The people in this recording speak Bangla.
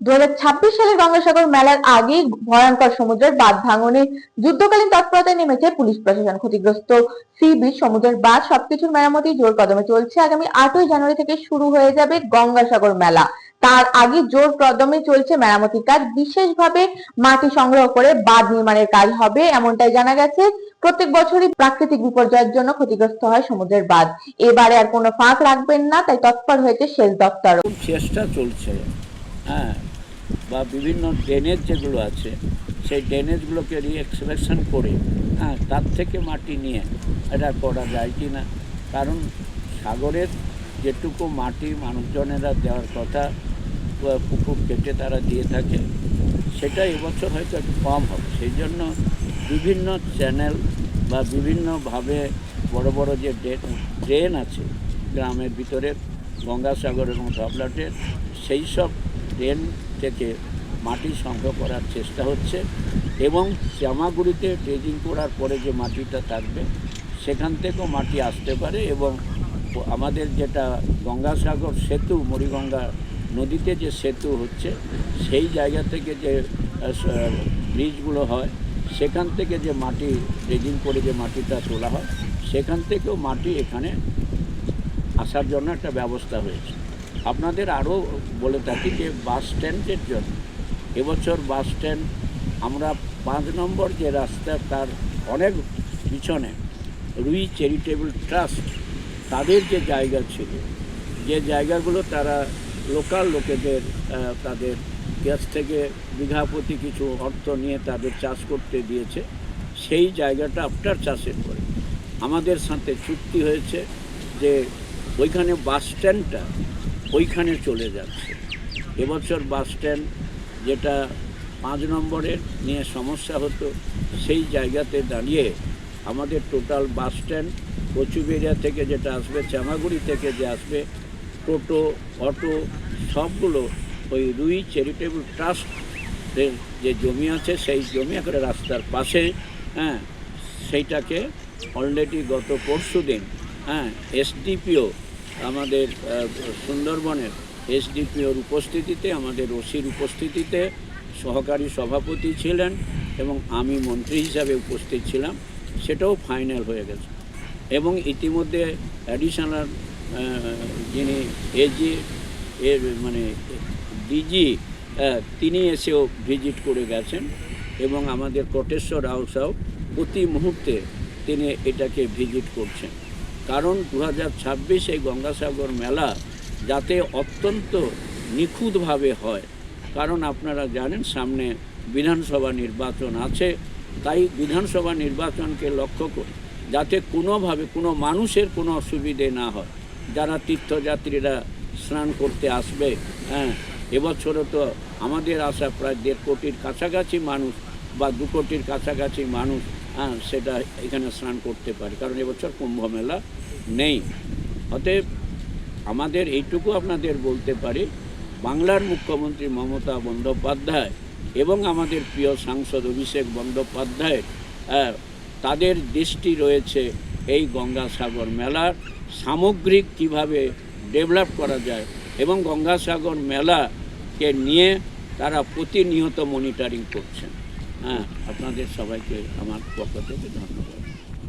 দু সালের গঙ্গাসাগর মেলার আগে ভয়ঙ্কর সমুদ্রের বাঁধ ভাঙনে যুদ্ধকালীন তৎপরতায় নেমেছে পুলিশ প্রশাসন। ক্ষতিগ্রস্ত সি বিচ সমুদ্রের বাঁধ, সবকিছুর মেরামতি জোর কদমে চলছে। আগামী আটই জানুয়ারি থেকে শুরু হয়ে যাবে গঙ্গাসাগর মেলা। তার আগে জোর কদমে চলছে মেরামতির কাজ। বিশেষভাবে মাটি সংগ্রহ করে বাঁধ নির্মাণের কাজ হবে এমনটাই জানা গেছে। প্রত্যেক বছরই প্রাকৃতিক বিপর্যয়ের জন্য ক্ষতিগ্রস্ত হয় সমুদ্রের বাঁধ। এবারে আর কোনো ফাঁক রাখবেন না, তাই তৎপর হয়েছে সেচ দপ্তর চেষ্টা চলছে। হ্যাঁ বা বিভিন্ন ড্রেনেজ যেগুলো আছে, সেই ড্রেনেজগুলোকে রিএক্সপ্রেশন করে হ্যাঁ তার থেকে মাটি নিয়ে এটা করা যায় কি না কারণ সাগরের যেটুকু মাটি মানুষজনেরা দেওয়ার কথা পুকুর কেটে তারা দিয়ে থাকে, সেটা এবছর হয়তো একটু কম হবে। সেই জন্য বিভিন্ন চ্যানেল বা বিভিন্নভাবে বড় বড় যে ড্রেন ড্রেন আছে, গ্রামের ভিতরে গঙ্গাসাগর এবং ধবলাটের সেই সব ড্রেন থেকে মাটি সংগ্রহ করার চেষ্টা হচ্ছে এবং জামাগুড়িতে ড্রেজিং করার পরে যে মাটিটা থাকবে, সেখান থেকেও মাটি আসতে পারে এবং আমাদের যেটা গঙ্গাসাগর সেতু মরিগঙ্গা নদীতে যে সেতু হচ্ছে, সেই জায়গা থেকে যে ব্রিজগুলো হয়, সেখান থেকে যে মাটি, ড্রেজিং করে যে মাটিটা তোলা হয়, সেখান থেকেও মাটি এখানে আসার জন্য একটা ব্যবস্থা হয়েছে। আপনাদের আরও বলে থাকি যে বাস স্ট্যান্ডের জন্য এবছর বাস স্ট্যান্ড আমরা পাঁচ নম্বর যে রাস্তা তার অনেক পিছনে রুই চ্যারিটেবল ট্রাস্ট তাদের যে জায়গা ছিল, যে জায়গাগুলো তারা লোকাল লোকেদের তাদের গ্যাস থেকে বিঘা প্রতি কিছু অর্থ নিয়ে তাদের চাষ করতে দিয়েছে, সেই জায়গাটা আফটার চাষের পরে। আমাদের সাথে চুক্তি হয়েছে যে ওইখানে বাস স্ট্যান্ডটা ওইখানে চলে যাচ্ছে। এবছর বাস স্ট্যান্ড যেটা পাঁচ নম্বরের নিয়ে সমস্যা হতো, সেই জায়গাতে দাঁড়িয়ে আমাদের টোটাল বাস স্ট্যান্ড কচুবেরিয়া থেকে যেটা আসবে চামাগুড়ি থেকে যে আসবে, টোটো, অটো সবগুলো ওই রুই চ্যারিটেবল ট্রাস্টের যে জমি আছে, সেই জমি করে রাস্তার পাশে হ্যাঁ সেইটাকে অলরেডি গত পরশু দিন হ্যাঁ এসডিপিও আমাদের সুন্দরবনের এসডিপিওর উপস্থিতিতে, আমাদের ওসির উপস্থিতিতে সহকারী সভাপতি ছিলেন এবং আমি মন্ত্রী হিসাবে উপস্থিত ছিলাম, সেটাও ফাইনাল হয়ে গেছে। এবং ইতিমধ্যে অ্যাডিশনাল যিনি এজি, এর মানে ডিজি তিনি এসেও ভিজিট করে গেছেন এবং আমাদের কোটেশ্বর হাউসাও প্রতি মুহূর্তে তিনি এটাকে ভিজিট করছেন। কারণ দু হাজার ছাব্বিশ গঙ্গাসাগর মেলা যাতে অত্যন্ত নিখুঁতভাবে হয়। কারণ আপনারা জানেন, সামনে বিধানসভা নির্বাচন আছে। তাই বিধানসভা নির্বাচনকে লক্ষ্য করে যাতে কোনোভাবে কোনো মানুষের কোনো অসুবিধে না হয়। যারা তীর্থযাত্রীরা স্নান করতে আসবে হ্যাঁ এবছরও তো আমাদের আশা প্রায় দেড় কোটির কাছাকাছি মানুষ বা দু কোটির কাছাকাছি মানুষ হ্যাঁ সেটা এখানে স্নান করতে পারে কারণ এবছর কুম্ভ মেলা নেই। অতএব আমাদের এইটুকু আপনাদের বলতে পারি বাংলার মুখ্যমন্ত্রী মমতা বন্দ্যোপাধ্যায় এবং আমাদের প্রিয় সাংসদ অভিষেক বন্দ্যোপাধ্যায়ের আহ, তাদের দৃষ্টি রয়েছে এই গঙ্গাসাগর মেলার সামগ্রিক কীভাবে ডেভেলপ করা যায় এবং গঙ্গাসাগর মেলাকে নিয়ে তারা প্রতিনিয়ত মনিটরিং করছেন। হ্যাঁ। আপনাদের সবাইকে আমার পক্ষ থেকে ধন্যবাদ।